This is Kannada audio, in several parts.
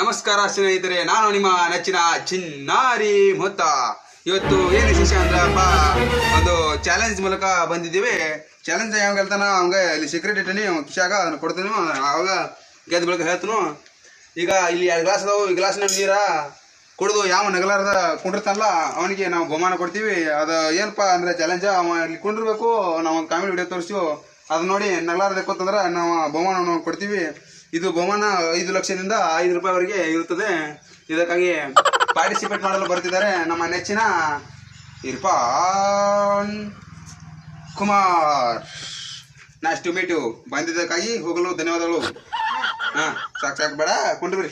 ನಮಸ್ಕಾರ ಸ್ನೇಹಿತರೆ, ನಾನು ನಿಮ್ಮ ನೆಚ್ಚಿನ ಚಿನ್ನಾರಿ ಮೊತ್ತ ಇವತ್ತು ಏನು ವಿಶೇಷ ಒಂದು ಚಾಲೆಂಜ್ ಮೂಲಕ ಬಂದಿದ್ದೀವಿ. ಚಾಲೆಂಜ್ ಯಾವ ಹೇಳ್ತಾನ ಅವಂಗ ಇಲ್ಲಿ ಸೀಕ್ರೆಟ್ ಇಟ್ಟನಿ ಖುಷಿಯಾಗ ಅದನ್ನ ಕೊಡ್ತೀನಿ, ಅವಾಗ ಗೆದ್ದ ಬಳಿಕ ಹೇಳ್ತನು. ಈಗ ಇಲ್ಲಿ ಎರಡು ಗ್ಲಾಸ್ ಅದಾವು, ಈ ಗ್ಲಾಸ್ನ ನೀರ ಕುಡಿದು ಯಾವ ನಗಲಾರದ ಕುಂಡಿರ್ತಾನಲ್ಲ, ಅವನಿಗೆ ನಾವು ಬಹುಮಾನ ಕೊಡ್ತೀವಿ. ಅದು ಏನಪ್ಪಾ ಅಂದ್ರೆ ಚಾಲೆಂಜ್ ಅವ ಇಲ್ಲಿ ಕುಂಡಿರ್ಬೇಕು, ನಾವು ಕಾಮಿಡಿ ವಿಡಿಯೋ ತೋರಿಸ್ತೀವಿ, ಅದನ್ನ ನೋಡಿ ನಗಲಾರದ ಕೊತ್ತಂದ್ರೆ ನಾವು ಬಹುಮಾನವನ್ನು ಕೊಡ್ತೀವಿ. ಇದು ಬಹುಮಾನ ಐದು ಲಕ್ಷದಿಂದ ಐದು ರೂಪಾಯಿವರೆಗೆ ಇರುತ್ತದೆ. ಇದಕ್ಕಾಗಿ ಪಾರ್ಟಿಸಿಪೇಟ್ ಮಾಡಲು ಬರ್ತಿದ್ದಾರೆ ನಮ್ಮ ನೆಚ್ಚಿನ ಇರ್ಫಾನ್ ಕುಮಾರ್. ಟು ಮೀಟು ಬಂದಿದ್ದಕ್ಕಾಗಿ ಹೋಗಲು ಧನ್ಯವಾದಗಳು. ಹಾ ಸಾಕು ಸಾಕು ಬೇಡ ಕೊಂಡ್ರಿ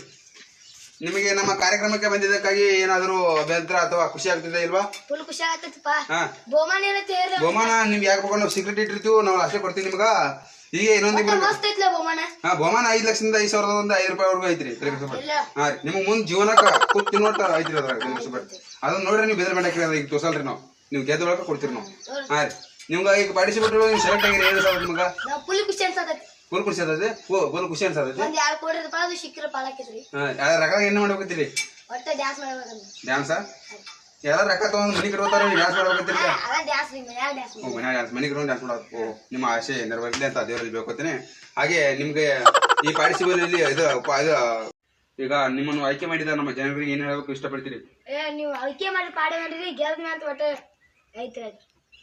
ನಿಮಗೆ ನಮ್ಮ ಕಾರ್ಯಕ್ರಮಕ್ಕೆ ಬಂದಿದ್ದಕ್ಕಾಗಿ ಏನಾದರೂ ಅಭ್ಯಂತರ ಅಥವಾ ಖುಷಿ ಆಗ್ತಿದೆ ಇಲ್ವಾ? ಫುಲ್ ಖುಷಿ ಆಗತ್ತಪ್ಪ. ಬಹುಮಾನ ನಿಮ್ಗೆ ಯಾಕೆ ಬೇಕು ನಾವು ಸೀಕ್ರೆಟ್ ಇಟ್ಟಿರ್ತೀವಿ ನಾವು ಅಷ್ಟೇ ಕೊಡ್ತೀವಿ ನಿಮ್ಗ. ಹೀಗೆ ಇನ್ನೊಂದು ಹಾ ಬಹುಮಾನ ಐದು ಲಕ್ಷದಿಂದ ಐದು ಸಾವಿರದ ಒಂದು ಐದು ರೂಪಾಯಿವರೆಗೂ ಐತ್ರಿ ತ್ರೀ ಲಕ್ಷ ರೂಪಾಯಿ ಹಾ ರೀ ನಿಮ್ಗೆ ಮುಂದೆ ಜೀವನಕ್ಕ ಕೂತ್ ತಿನ್ನೋಟ ಐತ್ರಿ ಅದ್ರಾಗ ಲಕ್ಷ ರೂಪಾಯಿ ಅದನ್ನ ನೋಡ್ರಿ ನೀವು ಬೇರೆ ಮಾಡಕ್ರಿ ಅದ ಈಗ ತೋರ್ಸಲ್ರಿ ನಾವು. ನೀವು ಗೆದ್ದ ಒಳಗೆ ಕೊಡ್ತೀರಿ ನಾವು. ಹಾ ರೀ ನಿಮ್ಗೆ ಈಗ ಪಾರ್ಟಿಸಿಪೇಟ್ ನೀವು ಸೆಲೆಕ್ಟ್ ಆಗಿರಿ ಏನು ಸಾವಿರ ನಿಮ್ಗೆ? ಫುಲ್ ಖುಷಿ ಅನ್ಸತ್ತೆ. ಫುಲ್ ಖುಷಿ ಅದ ಓ ಫುಲ್ ಖುಷಿ ಅನ್ಸತ್ತೆ? ಒಂದ್ ಎರಡ್ ಕೋಟಿ ರೂಪಾಯಿ ಅದು ಸಿಕ್ಕಿರ ಹಾ ಏನು ಮಾಡ್ಬೇಕತ್ತೀರಿ ಒಟ್ಟು ಡ್ಯಾನ್ಸ್ ಮಾಡ್ಬೇಕಂತ. ಡ್ಯಾನ್ಸ ಎಲ್ಲ ರೊಕ್ಕ ತಗೊಂಡ್ ಮನಿ ಕಟ್ಕೋತಾರ ಡ್ಯಾನ್ಸ್ ಮಾಡ್ಬೇಕಂತೀರಿ ಅದ ಡ್ಯಾನ್ಸ್ ರೀ ಮನ್ಯಾಗ ಡ್ಯಾನ್ಸ್ ಓ ಮನ್ಯಾಗ ಡ್ಯಾನ್ಸ್ ಓ ನಿಮ್ಮ ಆಸೆ ನೆರವೇರಲಿ ಅಂತ ದೇವರಲ್ಲಿ ಬೇಕೋತೀನಿ ಹಾಗೆ ನಿಮ್ಗೆ ಈ ಪಾರ್ಟಿಸಿಪಲ್ ಇಲ್ಲಿ ಇದು ಇದು ಈಗ ನಿಮ್ಮನ್ನು ಆಯ್ಕೆ ಮಾಡಿದ ನಮ್ಮ ಜನರಿಗೆ ಏನ್ ಹೇಳಬೇಕು ಇಷ್ಟಪಡ್ತೀರಿ? ನೀವು ಆಯ್ಕೆ ಮಾಡಿ ಪಾಡಿ ಮಾಡಿರಿ ಗೆಲ್ದ್ನ ಅಂತ ಒಟ್ಟ ಐತೆ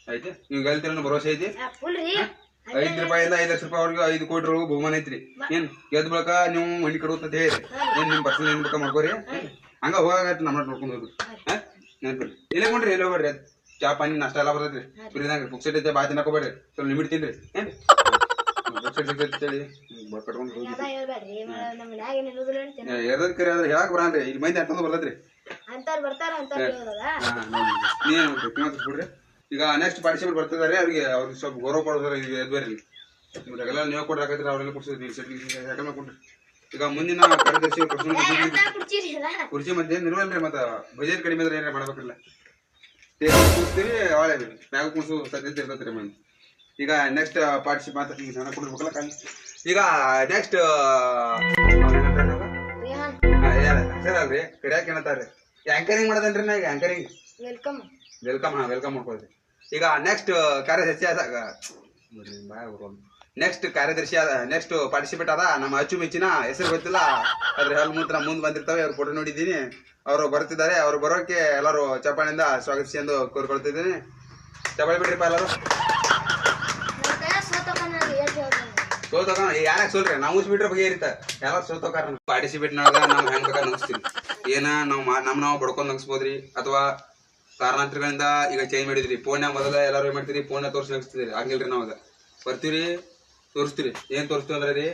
ಆಯ್ತು. ನೀವು ಗೆಲ್ತೀರ ಭರವಸೆ ಐತಿ? ಐದು ರೂಪಾಯಿಂದ ಐದು ಲಕ್ಷ ರೂಪಾಯಿವರೆಗೂ ಐದು ರೂಪಾಯಿ ಬಹುಮಾನ ಐತ್ರಿ. ಏನ್ ಗೆದ್ದ ಬಳಿಕ ನೀವು ಮನಿ ಕಡುತ್ತ ಹೇಳಿ ಏನ್ ನಿಮ್ ಪರ್ಸನಲ್ ಏನ್ ಬೇಕಾ ಮಾಡ್ಕೋರಿ? ಹಂಗ ಹೋಗಾಗತ್ತೆ ನಮ್ಮ ನೋಡ್ಕೊಂಡು ಹೋಗ್ರಿ ಇಲ್ಲೇ ಕೊಡ್ರಿ ಇಲ್ಲೇ ಹೋಗ್ರಿ ಚಾ ಪಾನಿ ನಾಷ್ಟ ಎಲ್ಲ ಬರ್ತೈತ್ರಿ ಫ್ರೀದಂಗ ಪುಕ್ಸೆಟ್ ಐತೆ ಬಾತಿ ಹಾಕೋಬೇಡ್ರಿ ಸ್ವಲ್ಪ ಲಿಮಿಟ್ ತಿನ್ರಿ ಏನ್ ಪುಕ್ಸೆಟ್ ಸಿಗ್ತೈತಿ ಹೇಳಿ ಕಟ್ಕೊಂಡು ಎರ್ದದ್ ಕರೆ ಆದ್ರೆ ಹೇಳಕ್ ಬರನ್ರಿ ಇಲ್ಲಿ ಮಂದಿ ಅಂತಂದು ಬರ್ತೈತ್ರಿ ನೀನ್ ಬಿಡ್ರಿ ಈಗ ನೆಕ್ಸ್ಟ್ ಪಾರ್ಟಿಸಿಪೇಟ್ ಬರ್ತಿದ್ದಾರೆ ಅವ್ರಿಗೆ ಅವ್ರಿಗೆ ಸ್ವಲ್ಪ ಗೌರವ ಕೊಡೋದ್ರ ಈಗ ಎದ್ಬೇರಿ ನಿಮ್ಗೆಲ್ಲ ನೀವು ಕೊಡ್ರಾಕೈತ್ರಿ ಅವ್ರೆಲ್ಲ ಕೊಡ್ಸಿದ್ರಿ ಸೆಟ್ಟಿಂಗ್ ಯಾಕಂದ್ರೆ ಕೊಡ್ರಿ ಈಗ ಮುಂದಿನ ಕಾರ್ಯದರ್ಶಿ ಕುಡ್ಚಿರಿ ಕುರ್ಚಿ ಮಧ್ಯೆ ನಿರ್ವಹಣೆ ಮತ್ತ ಬಜೆಟ್ ಕಡಿಮೆ ಇದ್ರೆ ಏನಾರ ಮಾಡ್ಬೇಕಿಲ್ಲ? ಟೇಬಲ್ ಕೂರಿಸ್ತೀವಿ ಅವಳೆ ಮ್ಯಾಗ ಕೂರ್ಸು ಸದ್ಯತೆ ಇರ್ತೈತ್ರಿ ಮಂದಿ ಈಗ ನೆಕ್ಸ್ಟ್ ಪಾರ್ಟಿಸಿಪ್ ಮಾತ್ರ ಈಗ ನಾನು ಕೊಡ್ಬೇಕಲ್ಲ ಕಾಲ ಈಗ ನೆಕ್ಸ್ಟ್ ರೇಹಾನ್. ಸರ್ ಅಲ್ರಿ. ಕಡಿಯಾಕ ಏನಂತಾರ್ರಿ ಆಂಕರಿಂಗ್ ಮಾಡದನ್ರಿ ನಾ ಈಗ ಆಂಕರಿಂಗ್ ವೆಲ್ಕಮ್ ವೆಲ್ಕಮ್ ಹಾ ವೆಲ್ಕಮ್ ಮಾಡ್ಕೊಳ್ತೀವಿ ಈಗ ನೆಕ್ಸ್ಟ್ ಕಾರ್ಯದರ್ಶಿ ಆದಾಗ ನೆಕ್ಸ್ಟ್ ಕಾರ್ಯದರ್ಶಿ ನೆಕ್ಸ್ಟ್ ಪಾರ್ಟಿಸಿಪೇಟ್ ಅದ ನಮ್ಮ ಅಚ್ಚುಮೆಚ್ಚಿನ ಹೆಸರು ಗೊತ್ತಿಲ್ಲ. ಅದ್ರ ಹೆಲ್ ಮೂತ್ರ ಮುಂದೆ ಬಂದಿರ್ತವೆ, ಅವ್ರ ಫೋಟೋ ನೋಡಿದ್ದೀನಿ. ಅವರು ಬರ್ತಿದ್ದಾರೆ ಅವ್ರು ಬರೋಕೆ ಎಲ್ಲರೂ ಚಪ್ಪಾಳಿಂದ ಸ್ವಾಗತಿಸಿ ಎಂದು ಕೋರ್ಕೊಳ್ತಿದ್ದೀನಿ. ಚಪ್ಪಾಳಿ ಬಿಡ್ರಿಪ್ಪ ಎಲ್ಲರೂ. ಸೋತಕ ಯಾರಾಗ ಸೋಲ್ರಿ ನಾವು ಬಿಟ್ರೆ ಬಗ್ಗೆ ಇರುತ್ತೆ ಎಲ್ಲರೂ ಸೋತೋಕಾರ ಪಾರ್ಟಿಸಿಪೇಟ್ ನಾಗ ನಾವು ಹೆಂಗ್ ಬೇಕಾದ್ರೆ ನಗಿಸ್ತೀವಿ ಏನ ನಾವು ನಮ್ಮ ನಾವು ಬಡ್ಕೊಂಡ್ ನಗಿಸ್ಬೋದ್ರಿ? ಅಥವಾ ಕಾರಣಾಂತರಗಳಿಂದ ಈಗ ಚೇಂಜ್ ಮಾಡಿದ್ರಿ? ಫೋನ್ಯಾಗ ಮೊದಲ ಎಲ್ಲರೂ ಏನ್ ಮಾಡ್ತೀರಿ? ಫೋನ್ ತೋರಿಸಿ ನಗಿಸ್ತಿದ್ರಿ ಹಂಗಿಲ್ರಿ ನಾವಾಗ ಬರ್ತೀವಿ ತೋರಿಸ್ತೀರಿ. ಏನ್ ತೋರಿಸ್ತೀವಿ ಅಂದ್ರೆ ರೀ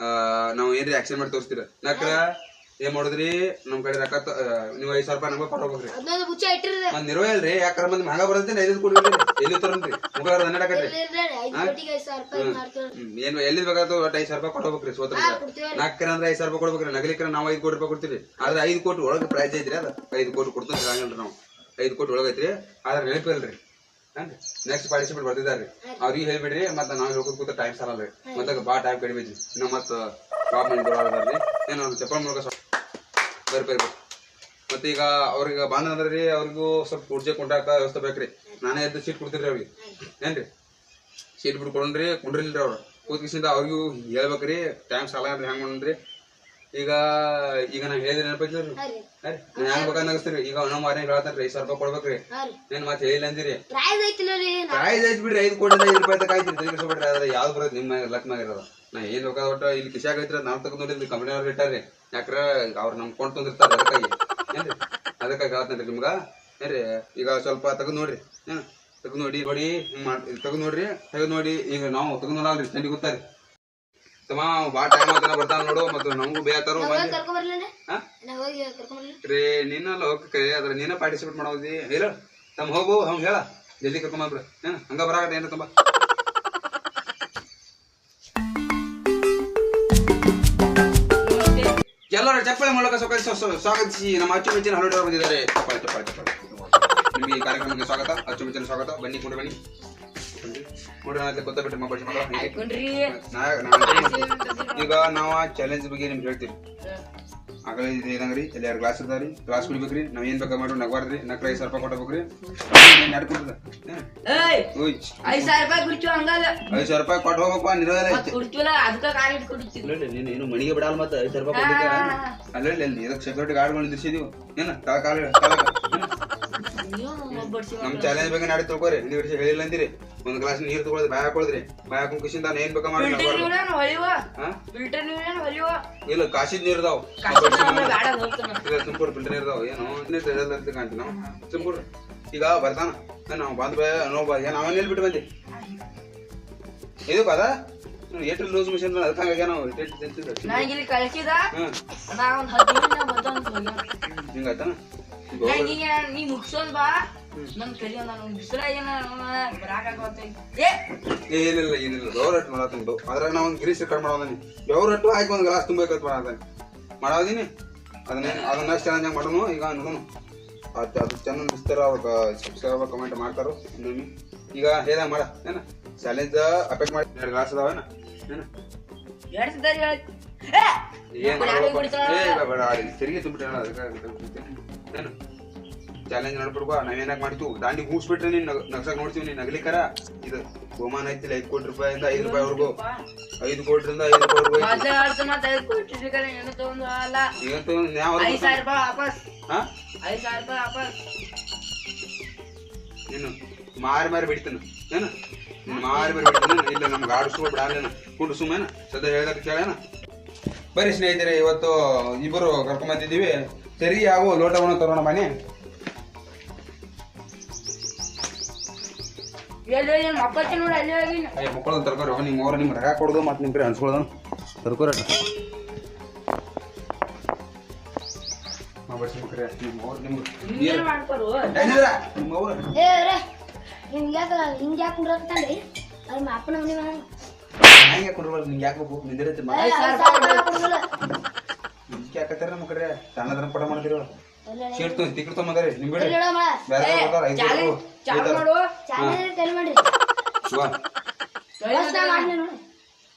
ಆ, ನಾವು ಏನ್ರಿ ಆಕ್ಷನ್ ಮಾಡಿ ತೋರಿಸ್ತೀರಿ? ನಕ್ರ ಏನ್ ಮಾಡುದ್ರಿ? ನಮ್ ಕಡೆ ರೊಕ್ಕ ನೀವು ಐದ್ ಸಾವಿರ ರೂಪಾಯಿ ನಮ್ಗೆ ಕೊಡ್ಬೇಕ್ರಿ ಒಂದ್ ನಿರ್ವಹ ಅಲ್ರಿ ಮತ್ ಯಾಕಂದ್ರೆ ಮಂದಿ ಮಗ ಬರಂತೆ ಐದು ಕೊಡ್ರಿ ಎಲ್ಲಿ ತರಂತ್ರಿ? ಮುಗಾರ ಹನ್ನೆರಡು ಹ್ಮ್. ಏನ್ ಎಲ್ಲಿ ಬೇಕಾದ್ರು ಒಟ್ಟು ಐದು ಸಾವಿರ ರೂಪಾಯಿ ಕೊಡ್ಬೇಕ್ರಿ ಸೋತ್ರ. ನಾಲ್ಕರ ಅಂದ್ರೆ ಐದು ಸಾವಿರ ರೂಪಾಯಿ ಕೊಡ್ಬೇಕ್ರಿ. ನಗಲಿಕ್ರ ನಾವು ಐದು ಕೋಟಿ ರೂಪಾಯಿ ಕೊಡ್ತೀವಿ. ಆದ್ರೆ ಐದು ಕೋಟಿ ಒಳಗೆ ಪ್ರೈಸ್ ಐತ್ರಿ ಅದ. ಐದು ಕೋಟಿ ಕೊಡ್ತೀವಿ ಹಂಗಲ್ರಿ ನಾವು. ಐದು ಕೋಟಿ ಒಳಗೈತ್ರಿ ಆದ್ರೆ ನೆನಪಿಲ್ರಿ ನೆಕ್ಸ್ಟ್ ಪಾರ್ಟಿಸಿಪೇಟ್ ಬರ್ತಿದ್ದಾರೆ. ಅವ್ರಿಗೆ ಹೇಳ್ಬಿಡ್ರಿ ಮತ್ತೆ ನಾವು ಹೇಳ್ಕೊತ ಕೂತ ಟೈಮ್ ಸಾಲಲ್ಲ ಮತ್ತೆ ಭಾಳ ಟೈಮ್ ಕಡಿಮೆ ಐತಿ ಇನ್ನ ಮತ್ತೆ ಡ್ರಾಪ್ ಮಾಡಿ ಬರ್ರಿ ಏನೋ ಚಪ್ಪಲ್ ಮೂಲಕ ಸ್ವಲ್ಪ ಬರ್ರಿ ಬರ್ರಿ ಮತ್ತೆ ಈಗ ಅವ್ರಿಗೆ ಬಂದ್ರೆ ರೀ ಅವ್ರಿಗೂ ಸ್ವಲ್ಪ ಕುರ್ಜೆ ಕೊಂಡಾಕ ವ್ಯವಸ್ಥೆ ಬೇಕ್ರಿ. ನಾನೇ ಎದ್ದು ಸೀಟ್ ಕೊಡ್ತೀರಿ ಅವ್ರಿಗೆ. ಏನ್ರಿ? ಸೀಟ್ ಬಿಟ್ಟು ಕೊಡ್ರಿ ಕುಂಡ್ರಿಲ್ರಿ ಅವ್ರು. ಕೂತ್ಕಿಸಿಂದ ಅವ್ರಿಗೂ ಹೇಳ್ಬೇಕ್ರಿ ಟೈಮ್ ಸಾಲ ಅಂದ್ರೆ ಹೆಂಗ್ ಮಾಡ್ರಿ ಈಗ ಈಗ ನಾ ಹೇಳಿದ್ರೆ ನೆನಪೈತ್ರಿ ನಾ ಹೆಂಗ್ ಬೇಕಾದ್ ನಗಸ್ತೀರಿ ಈಗ ಅಣ್ಣ ಮಾರೇ ಹೇಳ್ತಾರ್ರಿ ಐದು ಸಾವಿರ ರೂಪಾಯಿ ಕೊಡ್ಬೇಕ್ರಿ. ಏನ್ ಮತ್ತೆ ಹೇಳಿಲ್ಲ ಅಂದಿರಿ. ಪ್ರೈಸ್ ಐತ್ ಬಿಡ್ರಿ ಐದು ಕೋಟಿ ಐದು ರೂಪಾಯಿ ತಕ ಐತ್ರಿ ತಿರ್ಗಿಸ್ಬಿಡ್ರಿ ಅದ್ರ ಯಾವ್ದು ಬರೋದು ನಿಮ್ಮ ಲಕ್ ಮ್ಯಾಗ ಇರೋದು. ನಾ ಏನ್ ಬೇಕಾದ ಒಟ್ಟ ಇಲ್ಲಿ ಕಿಶಾಗ ಐತ್ರಿ ನಾನ್ ತಗೊಂಡ್ ನೋಡಿದ್ರಿ ಕಂಪನಿ ಅವ್ರು ಇಟ್ಟಾರ್ರಿ ಯಾಕ್ರ ಅವ್ರ ನಮ್ ಕೊಂಡ್ ತಂದಿರ್ತಾರ ಅದಕ್ಕಾಗಿ. ಏನ್ರಿ ಅದಕ್ಕಾಗಿ ಹೇಳ್ತೇನ್ರಿ ನಿಮ್ಗ. ಏನ್ರಿ ಈಗ ಸ್ವಲ್ಪ ತಗೊಂಡ್ ನೋಡ್ರಿ. ತಗೊಂಡ್ ನೋಡಿ ನೋಡಿ ಹಿಂಗ್ ಮಾಡಿ ತಗೊಂಡ್ ನೋಡ್ರಿ ತಗೊಂಡ್ ನೋಡಿ. ಈಗ ನಾವು ತಗೊಂಡ್ ನೋಡಲ್ರಿ ಚಂಡಿ ಗೊತ್ತಾರಿ. ತಮ್ಮ ಬಾ ಟೈಮ್ ಆತನ ಬರ್ತಾನ ನೋಡು ಮತ್ತು ನಮಗೂ ಬೇತಾರು ರೇ ನಿನ್ನ ಲೋಕಕ್ಕೆ ಅದ್ರ ನೀನ ಪಾರ್ಟಿಸಿಪೇಟ್ ಮಾಡೋದಿ. ಇಲ್ಲ ತಮ್ಮ ಹೋಗು ಹಂಗ ಹೇಳ. ಜಲ್ದಿ ಕರ್ಕೊಂಬಂದ್ರ. ಏನ ಹಂಗ ಬರಾಗತ್ತೆ ಏನ ತುಂಬಾ ಎಲ್ಲರೂ ಚಪ್ಪಲಿ ಮೂಲಕ ಸ್ವಾಗತ ಸ್ವಾಗತಿಸಿ ನಮ್ಮ ಅಚ್ಚುಮೆಚ್ಚಿನ ಹಲವಾರು ಬಂದಿದ್ದಾರೆ. ಚಪ್ಪಲಿ ಚಪ್ಪಲಿ ಚಪ್ಪಾಳೆ. ನಿಮಗೆ ಈ ಕಾರ್ಯಕ್ರಮಕ್ಕೆ ಸ್ವಾಗತ. ಅಚ್ಚುಮೆಚ್ಚಿನ ಸ್ವಾಗತ. ಬನ್ನಿ ಕೂಡ ಬನ್ನಿ. ಕೂಡ ಗೊತ್ತ ಬಿಟ್ಟು ಮಕ್ಕಳು ಮಕ್ಕಳು ನಾ- ನಾ- ಈಗ ನಾವು ಚಾಲೆಂಜ್ ಬಗ್ಗೆ ನಿಮ್ಗೆ ಹೇಳ್ತೀವಿ. ಆಗಲೇ ಇದು ಏನಂಗ್ರಿ ಎಲ್ಲ ಎರಡು ಗ್ಲಾಸ್ ಇರ್ತಾವ್ರಿ ಗ್ಲಾಸ್ ಕುಡಿಬೇಕ್ರಿ? ನಾವ್ ಏನ್ ಬೇಕಾ ಮಾಡ್ರಿ. ನಗಬಾರ್ದ್ರಿ ನಕ್ರ ಐದು ಸಾವಿರ ರೂಪಾಯಿ ಕೊಟ್ಟಬೇಕ್ರಿ ನಡ್ಕೊಡ್ದ ಏಯ್! ಐದ್ ಸಾವಿರ ರೂಪಾಯಿ ಕುಡಿಚು ಹಂಗಲ್ಲ ಐದು ಸಾವಿರ ರೂಪಾಯಿ ಕೊಟ್ಟು ಹೋಗಪ್ಪ ನಿರೋಧ ಮತ್ ಕುಡಿಚುಲ್ಲ ಅದಕ್ಕ ಕಾಲಿಟ್ ಕುಡಿಚಿಲ್ಲ ನೀನು ಏನು ಮಣಿಗೆ ಬಿಡಲ್ಲ ಮತ್ತೆ ಐದು ಸಾವಿರ ರೂಪಾಯಿ ಕೊಡ್ಲಿಕ್ಕೆ ಅಲ್ಲೇ ಅಲ್ಲಿ ಇದಕ್ಕೆ ಸೆಕ್ಯೂರಿಟಿ ಗಾರ್ಡ್ಗಳು ನಿಂದಿಸಿದೀವಿ ಏನ ತಳ ಕಾಲ ನಮ್ ಚಾಲೆಂಜ್ ಬಗ್ಗೆ ನಾಡಿ ತಿಳ್ಕೊರಿ. ಇಲ್ಲಿ ವರ್ಷ ಹೇಳಿಲ್ಲ ಅಂತೀರಿ ಒಂದ್ ಗ್ಲಾಸ್ ನೀರ್ ತಗೊಳ್ರಿ ಬಾಯ್ ಹಾಕೊಳ್ರಿ. ಬಾಯ್ ಹಾಕೊಂಡ್ ಖುಷಿಯಿಂದ ನಾನು ಏನ್ ಬೇಕಾ ಮಾಡಿ ಇಲ್ಲ ಕಾಶಿದ್ ನೀರ್ ಇದಾವ್. ತುಮಕೂರು ಫಿಲ್ಟರ್ ಇರ್ತಾವ ಏನು ತಿಳಿಯಲ್ಲ ಅಂತ ಕಾಣ್ತೀವಿ ನಾವು. ತುಮಕೂರು. ಈಗ ಬರ್ತಾನ. ನಾವು ಬಂದ್ ಬೇ ಬಾ ಏನು ಅವನ್ ಎಲ್ಲಿ ಬಿಟ್ಟು ಬಂದಿ? ಇದು ಬಾದ ಏಟ್ರಿ ಲೂಸ್ ಮಿಷನ್ ಅದಕ್ಕಾಗ ನಾವು ನಾ ಹಿಂಗಾಯ್ತಾನ ನೀ ಮುಗ್ಸೋದ್ ಬಾ. ನನ್ ಕಲಿ ನಾನು ಬಿಸಿಲ ಏನ ಏನಿಲ್ಲ ಏನಿಲ್ಲ. ಬೆವ್ರಟ್ಟು ಮಾಡತ್ತೀನಿ ಅದ್ರಾಗ ನಾವು ಒಂದು ಗ್ರೀಸ್ ಕಟ್ ಮಾಡೋದನಿ ಬೆವ್ರಟ್ಟು ಹಾಕಿ ಒಂದು ಗ್ಲಾಸ್ ತುಂಬಬೇಕಂತ ಮಾಡತ್ತೀನಿ. ಮಾಡೋದೀನಿ ಅದನ್ನ ಅದನ್ನ ನೆಕ್ಸ್ಟ್ ಚಾಲೆಂಜ್ ಮಾಡೋನು? ಈಗ ನೋಡೋನು ಅದು ಅದು ಚೆನ್ನಾಗಿ ಬಿಸ್ತಾರ ಅವಾಗ ಸಬ್ಸ್ಕ್ರೈಬ್ ಕಮೆಂಟ್ ಮಾಡ್ತಾರೋ ಇನ್ನೊಮ್ಮೆ ಈಗ ಹೇಳ್ದಂಗ ಮಾಡ. ಏನ? ಚಾಲೆಂಜ್ ಅಪೆಕ್ಟ್ ಮಾಡಿ. ಎರಡು ಗ್ಲಾಸ್ ಅದಾವೇನ ಏನ? ಏನು? ತಿರುಗಿ ತುಂಬಿಟ್ಟೆ ಅದಕ್ಕೆ ಏನು? ಚಾಲೆಂಜ್ ನಡ್ಬಿಡ್ಬಾ ನಾವೇನಾಗ ಮಾಡ್ತೀವಿ? ದಾಂಡಿ ಮುಗಿಸ್ಬಿಟ್ರೆ ನೀನ್ ನಗ್- ನಗ್ಸಕ್ ನೋಡ್ತೀವಿ ನೀನ್ ನಗಲಿಕರ? ಇದು ಬಹುಮಾನ ಐತಿಲ್ಲ ಐದು ಕೋಟಿ ರೂಪಾಯಿಂದ ಐದು ರೂಪಾಯಿ ಐದು ಕೋಟಿಯಿಂದ ಐದು ಕೋಟಿ ಏನು ಮಾರಿ ಮಾರಿ ಬಿಡ್ತಾನ. ಏನು? ಮಾರಿ ಮಾರಿ ಬಿಡ್ತಾನ. ಇಲ್ಲ ನಮ್ಗೆ ಆಡಿಸ್ಕೊ ಬಿಡಾಲೇನ ಕುಂಡು ಸುಮ್ಮನೆ ಸದ್ಯ ಹೇಳ್ದಾಗ ಕೇಳೇನ? ಬರೀ ಸ್ನೇಹಿತರೆ ಇವತ್ತು ಇಬ್ಬರು ಕರ್ಕೊಂಡ್ ಬಂದಿದ್ದೀವಿ. ಸರಿ ಹಾಗೂ ಲೋಟವನ್ನು ತರೋಣ ಬನ್ನಿ ಅಯ್ಯ ಮಕ್ಕಳು ತರ್ಕೋರಿ ನಿಮ್ಮ ಅವ್ರ ನಿಮ್ಗೆ ರಗ ಕೊಡೋದು ಮತ್ತು ನಿಮ್ಮ ಕಡೆ ಅನ್ಸ್ಕೊಳ್ಳೋದು ತರ್ಕೋರ ನಿಂಗೆ ಯಾಕೆ ನಿಂದಿರತ್ತೆ ಕೊಡೋದಿಲ್ಲ. ನಿಮ್ಗೆ ನಮ್ಮ ಕಡೆ? ಸಣ್ಣದ್ರ ಪಟ ಮಾಡ್ತಿರೋ? ಎಲ್ಲ ಎಲ್ಲ ಶೀಟ್ ತೊಗೊಂಡು ತಿಕ್ಕಿ ತೊಗೊಂಬಂದ್ರಿ ನಿಮ್ಮ ಬಿಡಿ ಎಲ್ಲಿ? ಬೇರೆ ಬರ್ತಾರ ಐದು ಚಾಲು ಚಾಲು ಮಾಡು ಚಾಲೆಂಜ್ ತಲೆ ಮಾಡ್ರಿ. ಫಸ್ಟ್ ನಾ ಮಾಡ್ತೀನಿ ನೋಡಿ.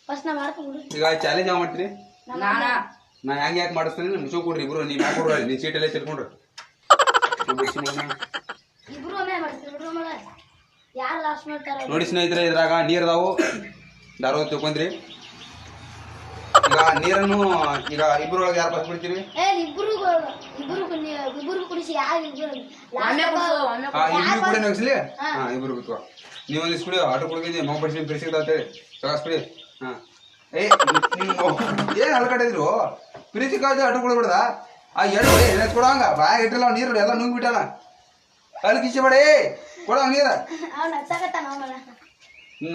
ಫಸ್ಟ್ ನಾ ಮಾಡ್ತೀನಿ ಬಿಡ್ರಿ ಈಗ ಚಾಲೆಂಜ್ ಯಾವ ಮಾಡ್ತೀರಿ? ನಾನ? ನಾ ಹೆಂಗೆ ಯಾಕೆ ಮಾಡಿಸ್ತೀನಿ? ಮುಚ್ಚು ಕೊಡ್ರಿ ಇಬ್ರು. ನೀವು ಯಾಕೆ ಕೊಡ್ರಿ? ನೀ ಸೀಟಲ್ಲೇ ತಿಳ್ಕೊಂಡ್ರಿ ಇಬ್ರು ಒಮ್ಮೆ ಮಾಡ್ತೀವಿ ಬಿಡ್ರಿ ಯಾರು ಲಾಸ್ಟ್ ಮಾಡ್ತಾರ? ನೋಡಿ ಸ್ನೇಹಿತರೆ ಇದ್ರಾಗ ನೀರ್ ಅದಾವು. ದಾರ ತಿಳ್ಕೊಂಡ್ರಿ. ಈಗ ನೀರನ್ನು ಈಗ ಇಬ್ರೊಳಗೆ ಯಾರು ಬಸ್ ಬಿಡ್ತೀರಿ ಏ ಇಬ್ರು ಇಬ್ರು ಇಬ್ರು ಕುಡಿಸಿ ಯಾರು ಇಬ್ರು ಇಬ್ರು ಕೂಡ ನಗ್ಸ್ಲಿ ಹಾ. ಇಬ್ರು ಬಿತ್ತು ನೀವು ಒಂದು ಕುಡಿ ಆಟೋ ಕುಡ್ಕಿದ್ದಿ ಮಗ ಬಡ್ಸಿ ಬಿಡಿಸಿದ ಅಂತೇಳಿ. ಬಿಡಿ ಹಾ. ಏ ನಿಮ್ಮ ಏನ್ ಹಲ್ಕಟ್ಟಿದ್ರು ಪ್ರೀತಿ ಕಾಜು ಆಟೋ ಕುಡ್ಬಿಡ್ದ ಆ ಎರಡು ಎಣ್ಣೆ ಕೊಡಂಗ ಬಾಯ ಇಟ್ಟಿಲ್ಲ ಅವ್ನ್ ನೀರು ಎಲ್ಲ ನುಂಗ್ ಬಿಟ್ಟಲ್ಲ ಅಲ್ಲಿ ಕಿಚ್ಚಿ ಬೇಡ ಏ ಕೊಡೋ ನೀರ.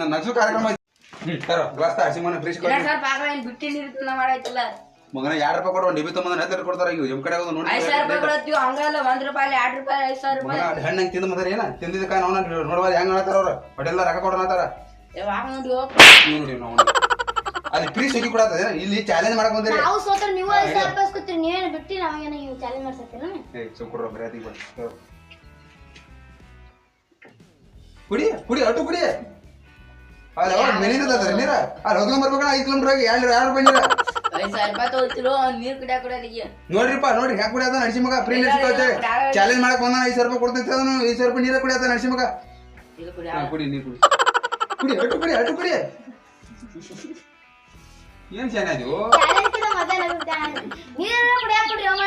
ನಗ್ಸು ಕಾರ್ಯಕ್ರಮ ತರೋ ಗ್ಲಾಸ್ ತಾಡ್ಸಿ ಮನೆ ಫ್ರಿಜ್ ಕೊಡಿ ಎರಡ್ ಸಾವಿರ ರೂಪಾಯಿ ಏನ್ ಬಿಟ್ಟಿ ನೀರು ಮಾಡಾಯ್ತಲ್ಲ. ಮಗನ ಎರಡು ರೂಪಾಯಿ ಕೊಡುವ ಡಿಬಿ ಹೆಸರು ಕೊಡ್ತಾರ ಈಗ. ನಿಮ್ಮ ಕಡೆ ನೋಡಿ ಐದ್ ಸಾವಿರ ರೂಪಾಯಿ ಹಂಗಲ್ಲ ಒಂದ್ ರೂಪಾಯಿ ಎರಡ್ ರೂಪಾಯಿ ಐದ್ ಸಾವಿರ ರೂಪಾಯಿ. ಮಗನ ಹಣ್ಣಂಗೆ ತಿಂದ ಮದರ ಏನ? ತಿಂದಿದ್ದಕ್ಕ ನಾವು ನೋಡ್ಬಾರ ಹೆಂಗ್ ಹೇಳ್ತಾರ ಅವ್ರು? ಹೊಟ್ಟೆಲ್ಲ ರೊಕ್ಕ ನಾವು ಅಲ್ಲಿ ಫ್ರೀ ಸುಗಿ ಕೂಡ ಇಲ್ಲಿ ಚಾಲೆಂಜ್ ಮಾಡಕ್ ಬಂದಿರಿ. ನಾವು ಸೋತ್ರ ನೀವು ಐದು ಸಾವಿರ ರೂಪಾಯಿ ಇಸ್ಕೊತೀರಿ ನೀವೇನು ಬಿಟ್ಟು ನಾವೇನ ನೀವು ಚಾಲೆಂಜ್ ಮಾಡ್ಸತ್ತೀರ ಏ ಸುಕ್ರ ಬರೀ ಕುಡಿ ಕುಡಿ ಅಟ್ಟು ಕುಡಿ. ಅಲ್ಲ ಮೆಲಿಂದ ನೀರ? ಅಲ್ಲಿ ಹೋಗ್ಕೊಂಡ್ ಬರ್ಬೇಕಣ ಐದು ಕಿಲೋಮೀಟರ್ ಆಗಿ ಎರಡು ಎರಡು ರೂಪಾಯಿ ನೀರ. ನೋಡ್ರಿಪ್ಪ ನೋಡ್ರಿ ಹ್ಯಾಕ್ ಕುಡಿಯದ ನರಸಿಂಹಗ ಮಗ ಫ್ರೀ ನೀರ್ ಚಾಲೆಂಜ್ ಮಾಡಕ್ ಬಂದ ಐದು ಸಾವಿರ ರೂಪಾಯಿ ಕೊಡ್ತೈತೆ ಅವನು ಐದು ಸಾವಿರ ರೂಪಾಯಿ ನೀರ ಕುಡಿಯಾದ ನರಸಿಂಹಗ ಕುಡಿ ನೀರು ಕುಡಿ. ಕುಡಿ ಅಟ್ಟು ಕುಡಿ ಅಟ್ಟು ಕುಡಿ. ಏನ್ ಚೆನ್ನಾಗಿ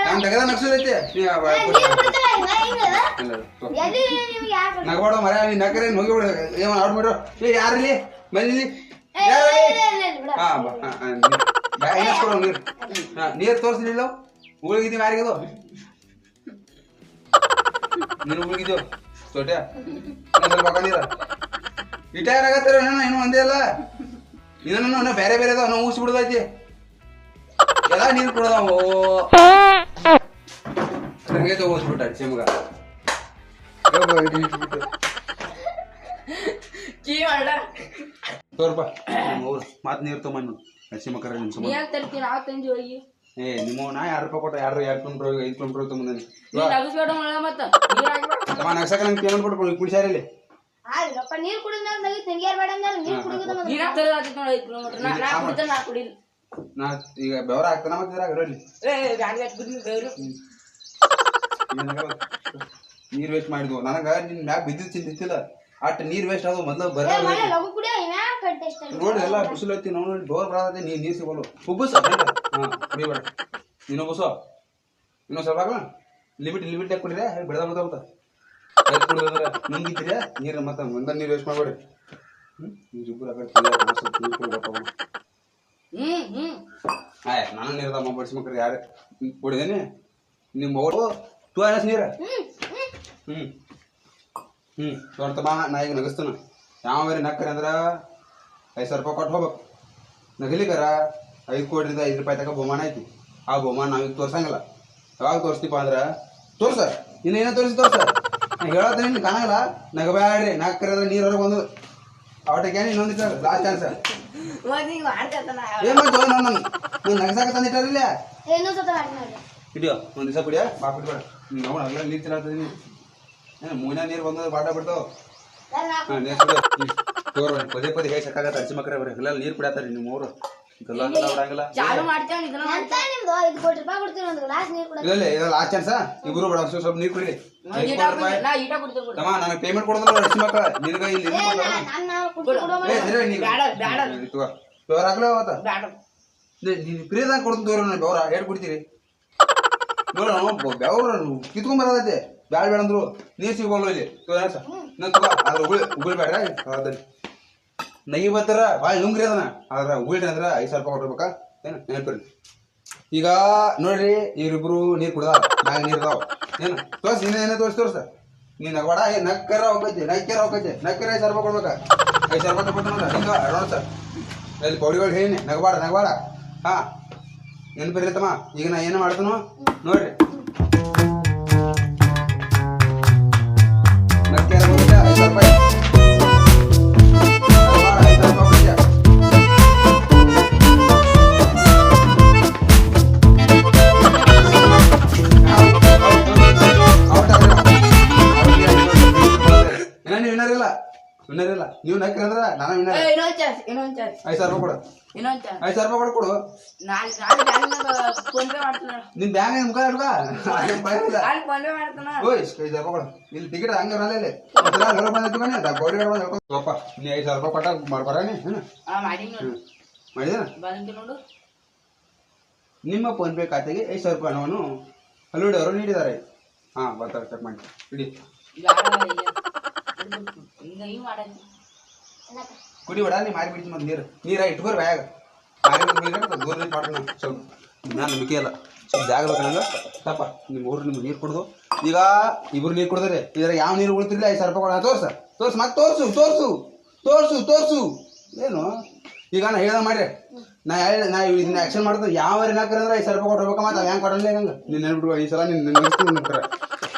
ನಾನು ತೆಗೆದ ನಕ್ಸಲೈತೆ ನೀ ಆ ಬಾ- ಕೊಡಿ. ನೀರು ಕುಡಿತಲ್ಲ ಹಿಂಗ ಹಿಂಗದ ಇಲ್ಲ, ತಗೋ. ಎಲ್ಲಿ ನಿಮ್ಗೆ ಯಾರು ನಗಬೇಡ ಮರ ನೀ ನಗರೆ ಹೋಗಿ ಬಿಡ? ಏನ್ ಆಡ್ಬಿಡ್ರು ಏ ಯಾರಿಲ್ಲಿ ನೀರ್. ತೋರಿಸ್ಲಿಲ್ಲ ಉಳಿಗಿದ್ದೀವಿ ಯಾರಿಗದು ನೀನು ಹಾಕ ನೀರ. ರಿಟೈರ್ ಆಗತ್ತಾರ ಏನೋ ಇನ್ನೂ ಒಂದೇ ಅಲ್ಲ. ಇದನ್ನ ಬೇರೆ ಬೇರೆ ಅದಾವ ನಾವು ಊಸಿ ಬಿಡದೈತಿ. ಎಲ್ಲ ನೀರು ಕೊಡದಾವು. ಹಂಗೆ ತಗೋಸ್ಬಿಟ್ಟ ಚಿಮ್ಗ. ಚೀ ಮಾಡ. ತೋರ್ಪ ಅವ್ರು ಮಾತು ನೀರು ನಿಮ್ಮ ನೀ ಯಾಕೆ ತರ್ತೀನಿ ಹೋಗಿ. ಏ ನಿಮ್ಮ ನಾ ಎರಡು ರೂಪಾಯಿ ಕೊಟ್ಟ? ಎರಡು ಎರಡು ಕಿಲೋಮೀಟರ್ ಐದು ಕಿಲೋಮೀಟರ್ ತೊಗೊಂಬಂದಾನೆ. ನೀ ನಗಸ್ಬೇಡ ಮಳ ಮತ್ತ. ನೀರ್ ಹಾಕ್ಬೇಡ. ತಮ್ಮ ನಗ್ಸಕ ನಂಗೆ ಪೇಮೆಂಟ್ ಕೊಟ್ಟು ಕುಡಿಸಾರಿಲ್ಲಿ ಆಯ್ತಪ್ಪ ನೀರು ಕುಡಿದ್ಮೇಲೆ ನಗೀತು. ನಿನ್ಗೆ ಯಾರು ಬೇಡ ಅಂದ್ರೆ ನೀರು ಕುಡಿಯೋದು ಮೊದಲು ನೀರ್ ಹಾಕ್ತಾರೆ ಆತೈತಿ ನೋಡಿ ಐದು ಕಿಲೋಮೀಟರ್. ನಾ ನಾ ಕುಡಿದ್ರೆ ನಾ ಕುಡಿಲ್ಲ ನಾ ಈಗ ಬೆವರ ಆಗ್ತಾನ ಮತ್ತೆ ಇರಲ್ಲಿ ಏ ನೀರ್ ವೇಸ್ಟ್ ಮಾಡಿದ್ವು. ನನಗ ನಿನ್ ಮ್ಯಾಗ ಬಿದ್ದಿದ್ದು ಚಿಂತಿಲ್ಲ ಅಟ್ ನೀರ್ ವೇಸ್ಟ್ ಆಗೋದು ಮೊದ್ಲು ಬರ ನೋಡಿ ಎಲ್ಲ ಬಿಸಿಲು ಐತಿ ನಾವು ಡೋರ್ ಬರತ್ತೆ ನೀರ್ ನೀರ್ ಸಿಗೋಲು ಉಬ್ಬಸ ಹಾ ಕುಡಿಬೇಡ ನೀನು ಉಬ್ಬಸೋ ಇನ್ನೊಂದ್ ಸ್ವಲ್ಪ ಆಗಲ್ಲ ಲಿಮಿಟ್ ಲಿಮಿಟ್ ಯಾಕೆ ಕುಡಿದ್ರೆ ಕುಡಿದ್ರೆ ನುಂಗಿತೀರ ನೀರು ಮತ್ತೆ ಮುಂದೆ ನೀರು ವೇಸ್ಟ್ ಮಾಡ್ಬೇಡಿ. ಹ್ಞೂ ಆ ಕಡೆ ಆಯ್ ನಾನು ಮಕ್ಕಳು ಯಾರು ಕುಡಿದೇನೆ? ನಿಮ್ಮ ಅವ್ರು ತೂ ಅನಸ್ ನೀರ? ಹ್ಮ್. ಹ್ಮ್ ತೋರ್ತಮ್ಮ ನಾ ಈಗ ನಗಸ್ತಾನ. ಯಾವ ಬೇರೆ ನಕ್ಕರಿ ಅಂದ್ರ ಐದು ಸಾವಿರ ರೂಪಾಯಿ ಕೊಟ್ಟು ಹೋಗ್ಬೇಕು. ನಗಲಿಕರ ಐದು ಕೋಟಿಯಿಂದ ಐದು ರೂಪಾಯಿ ತಕ ಬಹುಮಾನ ಐತಿ. ಆ ಬಹುಮಾನ ನಾವೀಗ ತೋರ್ಸಂಗಿಲ್ಲ. ಯಾವಾಗ ತೋರಿಸ್ತೀಪ ಅಂದ್ರ ತೋರ್ಸ ಇನ್ನೇನೋ ತೋರಿಸಿ ತೋರ್ಸ ನಾ ನಿನ್ ನೀನು ಕಾಣಂಗಿಲ್ಲ. ನಗಬ್ಯಾಡ್ರಿ ನಕ್ಕರಿ ಅಂದ್ರೆ ನೀರು ಹೊರಗೆ ಬಂದು. ಅವಟಕ್ಕೆ ಇನ್ನೊಂದು ಲಾಸ್ಟ್ ಚಾನ್ಸ್ ಏನ್ ಮಾಡ್ತೋ ನಾನು ನಾನು ನಗಸಾಕ ತಂದಿಟ್ಟಾರಿಲ್ಲ ಇಡಿಯೋ ನೋಡಿ ಹಿಡಿಯೋ ಒಂದು ದಿವಸ ಕುಡಿಯ? ಬಾ ನೀರ್ ನಾವು ಅಲ್ಲ ನೀರು ಏನು ಮೂನ ನೀರು ಬಂದದ ಬಾಡ ಬಿಡ್ತಾವ. ತೋರ್ ಪದೇ ಪದೇ ಹೇಳಿ ಸಾಕಾಗತ್ತೆ ಹಚ್ಚಿ ಮಕ್ಕಳ ಬರೀ. ಎಲ್ಲ ನೀರು ಕುಡಿಯತ್ತಾರೆ ನಿಮ್ಮ ಊರು? ಗಲ್ಲ ಬಿಡಂಗಿಲ್ಲ ಇಲ್ಲ ಇಲ್ಲ ಲಾಸ್ಟ್ ಚಾನ್ಸ ಇಬ್ರು ಬೇಡ ಸ್ವಲ್ಪ ಸ್ವಲ್ಪ ನೀರು. ತಮ್ಮ ನನಗೆ ಪೇಮೆಂಟ್ ಕೊಡೋದಿಲ್ಲ ಹಚ್ಚಿ ಮಕ್ಕಳ ನಿನಗೆ ಇಲ್ಲಿ ಅವತ್ತ? ನೀನು ಫ್ರೀದಾಗ ಕೊಡ್ತೀನಿ ತೋರ ನಾನು ಬೆವ್ರ ಹೇಳಿ ಕುಡಿತೀರಿ. ನೋಡ ಬೆವ್ರ ಕಿತ್ಕೊಂಡ್ ಬರೋದೈತೆ. ಬ್ಯಾಡ ಬೇಡ ಅಂದ್ರು. ನೀರ್ ಸಿಗೋಲ್ಲ ಇಲ್ಲಿ. ತೋರ ನಾ ತಗೋ ಅದ್ರ ಉಗುಳ್ ಉಗುಳ್ಬೇಡ್ರ ಅದಲ್ಲಿ ನಗಿ ಬರ್ತಾರ ಭಾಳ ನುಂಗ್ರಿ ಅದನ್ನ. ಆದ್ರ ಉಗುಳ್ರಿ ಅಂದ್ರ ಐದು ಸಾವಿರ ರೂಪಾಯಿ ಕೊಟ್ಟಿರ್ಬೇಕಾ? ಏನು? ನೆನಪಿರಿ ಈಗ ನೋಡ್ರಿ, ಇವ್ರಿಬ್ರು ನೀರ್ ಕುಡ್ದ ಮ್ಯಾಗ ನೀರು ಇದಾವ. ಏನು? ತೋರ್ಸ್, ನೀನೇ ಏನೇ ತೋರ್ಸ್ ತೋರ್ಸ. ನೀನ್ ನಗವಾಡ, ಏ, ನಕ್ಕರ ಹೋಗೈತಿ ನಕ್ಕರ ಹೋಗೈತಿ ನಕ್ಕರ ಐದು ಸಾವಿರ ರೂಪಾಯಿ ಕೊಡ್ಬೇಕಾ? ಐದು ಸಾವಿರ ರೂಪಾಯಿ ಕೊಟ್ಟು ಹಿಂಗ ನೋಡ್ಸ ಅಲ್ಲಿ ಪೌಡಿಗಳು ಹೇಳಿ ನಗಬಾಡ ನಗಬಾಡ ಹಾ. ನೆನಪಿರ್ಲಿ ತಮ್ಮ ಈಗ ನಾ ಏನು ಮಾಡ್ತಾನೋ? ನೋಡ್ರಿ. ನೀವು ನಕ್ರಿ ಅಂದ್ರ ನಾನು ವಿನ್ನರ್ ಏ, ಇನ್ನೊಂದ್ ಚಾನ್ಸ್ ಇನ್ನೊಂದ್ ಚಾನ್ಸ್ ಐದು ಸಾವಿರ ರೂಪಾಯಿ ಕೊಡು. ಇನ್ನೊಂದ್ ಚಾನ್ಸ್ ಐದು ಸಾವಿರ ರೂಪಾಯಿ ಕೊಡು ಫೋನ್ ಪೇ ಮಾಡ್ತಾನ ನಿನ್ ಬ್ಯಾಂಕ್ ಇಡ್ಕ ನಾಳೆ ಫೋನ್ ಪೇ ಮಾಡ್ತಾನ. ಓಯ್ ಐದು ಸಾವಿರ ರೂಪಾಯಿ ಕೊಡು. ಇಲ್ಲಿ ಟಿಕೆಟ್ ಹಂಗೆ ಇಲ್ಲಿ. ಒಂದ್ಸಲ ಹೊರ ಬಂದೈತಿ ಬನ್ನಿ ಗೋಡಿ ಬಂದು ಹೇಳ್ಕೊ ನೀ ಐದು ಸಾವಿರ ರೂಪಾಯಿ ಕೊಟ್ಟ ಮಾಡ್ಬಾರ ನೀ ಹ್ಞೂ. ಆ ಮಾಡಿ ನೋಡು. ಮಾಡಿದ ಬಂದು ನೋಡು. ನಿಮ್ಮ ಫೋನ್ ಪೇ ಖಾತೆಗೆ ಐದು ಸಾವಿರ ರೂಪಾಯಿ ಹಣವನ್ನು ಹಲೋಡಿ ಅವರು ನೀಡಿದ್ದಾರೆ. ಹಾ ಬರ್ತಾರೆ ಚೆಕ್ ಮಾಡಿ. ಇಡಿ. ಬ್ಯಾಡ ಈಗ. ಹಿಂಗ ಹಿಂಗ್ ಮಾಡೈತಿ ಕುಡಿ ಬಿಡ, ನೀ ಮಾರಿ ಬಿಡ್ತೀನಿ ಮತ್ತೆ ನೀರು. ನೀರ ಇಟ್ಕೋರ್ ಬ್ಯಾಗ್. ಮಾರಿ ಸ್ವಲ್ಪ ನಾನು ನಂಬಿಕೆ ಇಲ್ಲ. ಸ್ವಲ್ಪ ಜಾಗ ಬೇಕು ನಂಗೆ ತಪ್ಪ ನಿಮ್ಮ ಊರು ನಿಮ್ಗೆ ನೀರು ಕುಡ್ದು. ಈಗ ಇಬ್ರು ನೀರು ಕೊಡ್ತಾರೆ ಇದ್ರ ಯಾವ ನೀರು ಉಳಿತಿರ್ಲಿ? ಐದು ಸಾವಿರ ರೂಪಾಯಿ ಕೊಡ ತೋರ್ಸ. ತೋರ್ಸು, ಮತ್ತೆ ತೋರ್ಸು ತೋರ್ಸು. ತೋರ್ಸು ತೋರ್ಸು. ಏನು? ಈಗ ನಾ ಹೇಳ ಮಾಡ್ರಿ. ನಾ ಹೇಳ, ನಾ ಇದನ್ನ ಆಕ್ಷನ್ ಮಾಡಿದ್ರೆ ಯಾವ ಏನಾಕ್ರೆ ಅಂದ್ರೆ ಐದು ಸಾವಿರ ರೂಪಾಯಿ ಕೊಡ್ಬೇಕು ಮತ್ತೆ ಹೆಂಗೆ ಕೊಡಲ್ಲ ಹಂಗೆ? ನೀನು ನೆನ್ಬಿಟ್ಟು ಈ ಸಲ ನಿನ್ನ ನೋಡ್ತಾರೆ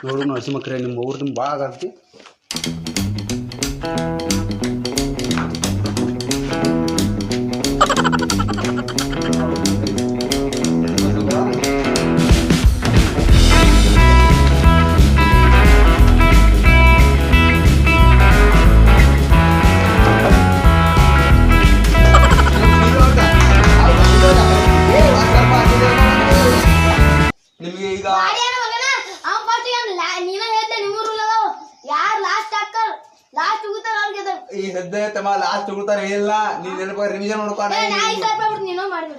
ನೋಡು ಹಸಿ ಮಕ್ಕಳೇ, ನಿಮ್ಮ ಊರು ನಿಮ್ಮ ಭಾಳ ಆಗತ್ತಿ ಈ ಸದ್ಯ ತಮ್ಮ ಲಾಸ್ಟ್ ಉಗುಳ್ತಾರ ಏನಿಲ್ಲ ನೀನ್ ನೆನಪ ರಿವಿಷನ್ ನೋಡ್ಕೊಂಡು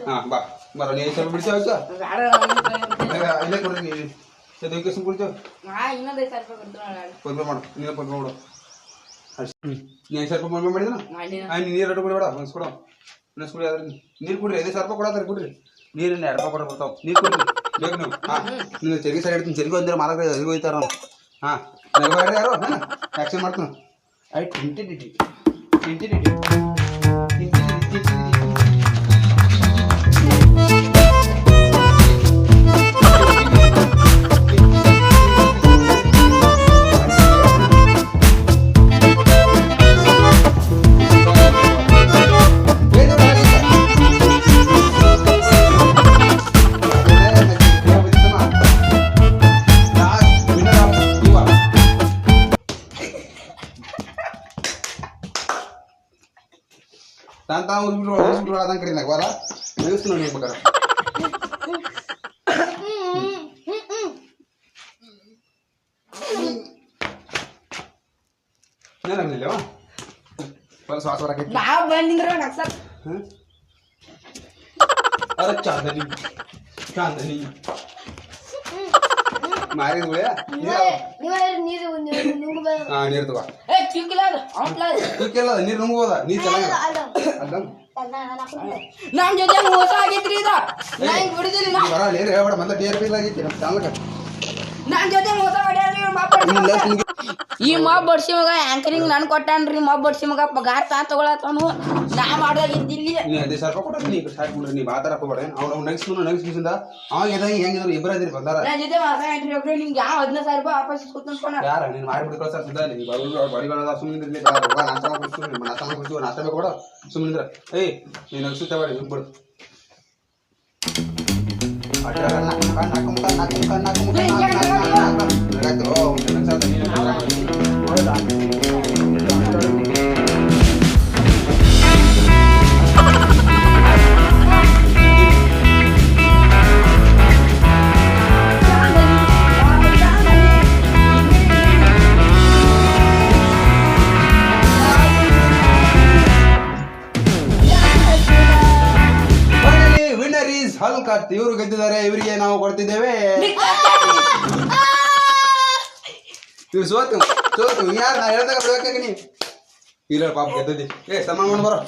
ಹಾ ಬಾ. ಬರ ನೀ ಸ್ವಲ್ಪ ಬಿಡಿಸಿ ಹೋಯ್ತು ಇಲ್ಲೇ ಕೊಡ್ರಿ ನೀ ಸದ್ಯ ಸುಮ್ ಕುಡಿತು ನಾ ಇನ್ನೊಂದ್ ಐದು ಸಾವಿರ ರೂಪಾಯಿ ಕೊಡ್ತಾನ ನಾಳೆ ಫೋನ್ ಪೇ ಮಾಡು ನೀನು ಫೋನ್ ಪೇ ಮಾಡು. ಅಷ್ಟೇ. ಸ್ವಲ್ಪ ನೀ ಐದು ಸಾವಿರ ರೂಪಾಯಿ ಫೋನ್ ಪೇ ಮಾಡಿದ ಆ ನೀರು ಎರಡು ಕುಡಿಬೇಡ ಒಂದು ಕೊಡು ಒಂದು ಕುಡಿ ಅದ್ರ ನೀರು ಕುಡ್ರಿ ಐದು ಸಾವಿರ ರೂಪಾಯಿ ಕೊಡತ್ತಾರೆ ಕುಡ್ರಿ. ನೀರಿನ ಎರಡು ರೂಪಾಯಿ ಕೊಡ ಬರ್ತಾವ. ನೀರು ಕುಡ್ರಿ. ಬೇಕು ನೀವು. ಹಾಂ. ನೀವು ಚೆರಿಗೆ ಸೈಡ್ ಇಡ್ತೀನಿ. ತೆರಿಗೆ ಒಂದಿರ ಮಾಲಕ ಎಲ್ಲಿಗೆ ಹೋಯ್ತಾರ ನಾವು ಹಾಂ. ಯಾರು? ಹಾಂ. ಆ್ಯಕ್ಷನ್ ಮಾಡ್ತೀನಿ. I tinted it. Tinted it. ಏನಾಗಲಿಲ್ಲವ ಬರ ಶ್ವಾಸ ಬರಕೈತಿ ನಾವ್ ಬಂದಿಂದ್ರ ಹ್ಮ್? ಅರೆ ಚಾಂದನಿ. ಚಾಂದನಿ. ಮಾರಿದ ಗುಳೆ ನೀವೇ ನೀವೇ ನೀರು ಹಾ ನೀರು ತಗೋ. ಏ ನೀರು ನುಂಗ್ಬೋದ? ನೀ ಅಲ್ಲ. ನಮ್ ಜೊತೆ ಮೋಸ ಆಗೈತ್ರಿ ಇದು. ನಾ ಹಿಂಗ್ ಬಿಡುದಿಲ್ಲ ನೀ. ಬರ ನೀರು ಹೇಳ್ಬೇಡ ಮತ್ತೆ ಟಿ ಆರ್ ಆಗೈತಿ ನಮ್ಮ ನನ್ ಜೊತೆ ಮೋಸ ಮಾಡ್ಯಾನ್ರಿ ಈ ಮಾ ಬಡ್ಸಿ ಮಗ ಆಂಕರಿಂಗ್ ನನ್ ಕೊಟ್ಟಾನ್ರಿ ಮಾ ಬಡ್ಸಿ ಮಗ ಪಗಾರ ತಾ ತಗೊಳತಾನು ನಾ ಮಾಡ್ದಾಗಿದ್ದಿಲ್ಲಿ ಹದಿನೈದು ಸಾವಿರ ರೂಪಾಯಿ ಕೊಟ್ಟ ನೀ ಸ್ಟಾರ್ಟ್ ಮಾಡ್ರಿ ನೀವು ಆ ಥರ ಹೋಗ್ಬೇಡ ಅವ್ನು ಅವ್ನು ನೆಕ್ಸ್ಟ್ ನೆಕ್ಸ್ಟ್ ದಿವಸದಿಂದ ಅವಾಗ ಎದಂಗೆ ಹೆಂಗಿದ್ರು? ಇಬ್ಬರು ಬಂದಾರ. ನನ್ ಜೊತೆ ಮೋಸ ಏನ್ರಿ ಒಬ್ರು ನಿಮ್ಗೆ ಯಾವ ಹದಿನೈದು ಸಾವಿರ ರೂಪಾಯಿ ವಾಪಸ್ ಇಸ್ಕೊತಾನ ಯಾರ? ನೀನು ಮಾಡಿಬಿಟ್ಟು ಕಳ್ಸ ಸಿದ್ಧ ನೀ ಬಡಿಗಳ ಸುಮ್ಮನೆ ಇರ್ಲಿ. ನಾಷ್ಟ ಮಾಡ್ಬಿಡ್ತು ನಿಮ್ಮ ನಾಷ್ಟ ಮಾಡ್ಬಿಡ್ತು ನಾಷ್ಟ ಬೇಕು ಬೇಡ. ಸುಮ್ಮನಿದ್ರ ಏಯ್ ನೀನು ನಗ್ಸುತ್ತೆ ಬೇಡ. ಬಿಡು Correcto. Oh, minsan sa tanina. Wala. ಇಲ್ಲ ಪಾಪ ಗೆದ್ದದಿ ಏ ಸನ್ಮಾನ ಮಾಡಿ ಬರೋ.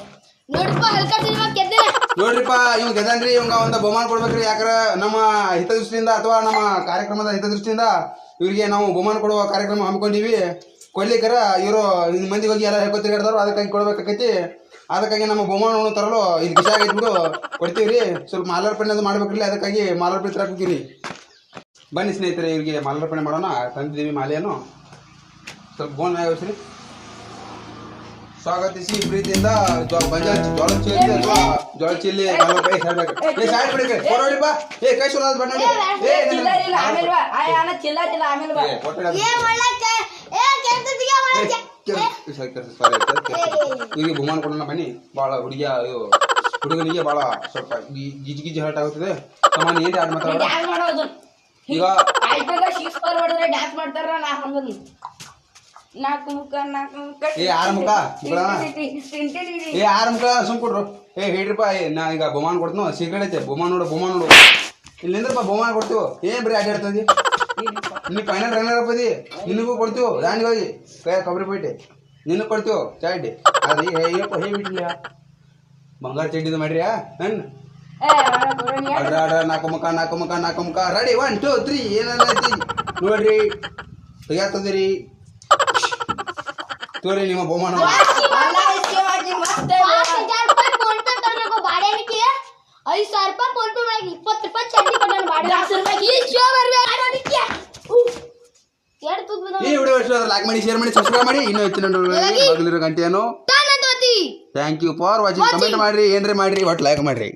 ನೋಡ್ರಪ್ಪ ಇವ್ ಗೆದನ್ರಿ ಇವಂಗ ಒಂದು ಬಹುಮಾನ ಕೊಡ್ಬೇಕ್ರಿ. ಯಾಕಂದ್ರ ನಮ್ಮ ಹಿತದೃಷ್ಟಿಯಿಂದ ಅಥವಾ ನಮ್ಮ ಕಾರ್ಯಕ್ರಮದ ಹಿತದೃಷ್ಟಿಯಿಂದ ಇವ್ರಿಗೆ ನಾವು ಬಹುಮಾನ ಕೊಡುವ ಕಾರ್ಯಕ್ರಮ ಹಮ್ಮಿಕೊಂಡಿವಿ. ಕೊಡ್ಲಿಕ್ಕರ ಇವರು ಮಂದಿ ಹೋಗಿ ಎಲ್ಲ ಹೇಳ್ಕೊ ತಿರ್ಗಾಡ್ತಾರೋ ಅದಕ್ಕಾಗಿ ಕೊಡ್ಬೇಕಾಕೈತಿ ಅದಕ್ಕಾಗಿ ನಮ್ಮ ಬಹುಮಾನವನ್ನು ತರಲು ಇದು ಗಿಶ ಕೊಡ್ತೀವಿ ಕೊಡ್ತೀವ್ರಿ. ಸ್ವಲ್ಪ ಮಾಲಾರ್ಪಣೆ ಅದು ಮಾಡ್ಬೇಕ್ರಿ ಅದಕ್ಕಾಗಿ ಮಾಲಾರ್ಪಣೆ ತರಕ್ಕಿರಿ ಬನ್ನಿ ಸ್ನೇಹಿತರೆ ಇವ್ರಿಗೆ ಮಾಲಾರ್ಪಣೆ ಮಾಡೋಣ. ತಂದಿದ್ದೀವಿ ಮಾಲೆಯನ್ನು. ಸ್ವಲ್ಪ ಬೋನ್ ವ್ಯವಸ್ಥೆ ಸ್ವಾಗತಿಸಿ ಪ್ರೀತಿಯಿಂದ ಜೊ- ಬಂಜಾರ ಜೋಳ ಚಿಲ್ಲಿ ಅಥವಾ ಜೋಳ ಚಿಲ್ಲಿ ನಲವತ್ತು ಏ ಸಾಯ್ಬೇಕು. ಏ ಸಾಯ್ ಬಿಡಿ ಕೊಡೋಡಿ ಬಾ. ಏ ಕೈ ಸುಲ ಬಣ್ಣ ಏ ಇಲ್ಲ ಇಲ್ಲ ಆಮೇಲೆ ಬಾ. ಆಯ್ ಅಣ್ಣ ಚಿಲ್ಲ ಚಿಲ್ಲ ಆಮೇಲೆ ಬಾ. ಏನ್ ಮಾಡ್ಲಕ್ಕ ಏ ಕೆಲ್ಸದಿಗೆ ಮಾಡಕ್ಕೆ ಈಗ ಬಹುಮಾನ ಕೊಡೋಣ ಬನ್ನಿ. ಭಾಳ ಹುಡುಗಿಯ ಹುಡುಗನಿಗೆ ಭಾಳ ಸ್ವಲ್ಪ ಗಿಜಿ ಗಿಜಿ ಹರ್ಟ್ ಆಗುತ್ತದೆ. ಸಮಾನ ಏನ್ ಮಾಡೋದು? ಈಗ ಐಪಿಎಲ್ ಸಿಕ್ಸ್ ಫಾರ್ ಹೊಡೆದ್ರೆ ಡ್ಯಾನ್ಸ್ ಮಾಡ್ತಾರ ನಾ ನಾಲ್ಕು ಮುಖ ನಾಲ್ಕು ಮುಖ. ಏ, ಆರು ಮುಖ? ಬಿಡೋಣ? ಏ ಆರು ಮುಖ ಸುಮ್ ಕೊಡ್ರು ಏ ಹೇಳ್ರಿಪ್ಪ ಏ ನಾ ಈಗ ಬಹುಮಾನ ಕೊಡ್ತೀನೋ ಸೀಕ್ರೆಟ್ ಐತೆ. ಬಹುಮಾನ ನೋಡು ಬಹುಮಾನ ನೋಡು. ಇಲ್ಲಿಂದ್ರಪ್ಪ ಬಹುಮಾನ ಕೊಡ್ತೀವಿ? ಏನ್ ಬರೀ ಅಡ್ಡಾಡ್ತದಿ ನೀ ಫೈನಲ್ ರನ್ನರ್ ಅಪ್ ಅದಿ ನಿನಗೂ ಕೊಡ್ತೀವಿ? ದಾಂಡಿ ಹೋಗಿ. ಕೈ ಕೊಬ್ಬರಿ ಪೈಟೆ ನಿನಗೆ ಕೊಡ್ತೀವಿ? ಅದೇ ಅದು ಹೇಯಪ್ಪ ಹೇ ಬಿಟ್ಟಿಲ್ಲ ಬಂಗಾರ ಚಡ್ಡಿದು ಮಾಡ್ರಿಯಾ ನನ್ ಅಡ್ರ ಅಡ್ರ ನಾಲ್ಕು ಮುಖ ನಾಕು ಮುಖ ನಾಕು ಮುಖ. ರೆಡಿ ಒನ್ ಟೂ ತ್ರೀ ಏನೈತಿ ನೋಡ್ರಿ. ತೆಗಿಯಾತದಿರಿ ತೋರಿ ನಿಮ್ಮ ಬಹುಮಾನ ಐದ್ ಸಾವಿರ ರೂಪಾಯಿ ಫೋನ್ ಪೇ ಮಾಡಿ ಇಪ್ಪತ್ತು ರೂಪಾಯಿ ಚಡ್ಡಿ ಕೊಟ್ಟಾನ ಬಾಡ್ಯ ದಾಸ್ ರೂಪಾಯಿ. ಈ ಶೋ ಬರ್ಬೇಕು. ಅದಕ್ಕೆ ಎರಡು ತುದ್ ಈ ವಿಡಿಯೋ ಇಷ್ಟ ಲೈಕ್ ಮಾಡಿ ಶೇರ್ ಮಾಡಿ ಸಬ್ಸ್ಕ್ರೈಬ್ ಮಾಡಿ. ಇನ್ನೂ ಹೆಚ್ಚಿನ ಬಗಲಿರೋ ಗಂಟೆಯನ್ನು thank you for watching comment ಮಾಡ್ರಿ ಏನ್ರಿ ಮಾಡ್ರಿ ಒಟ್ಟು ಲೈಕ್ ಮಾಡ್ರಿ.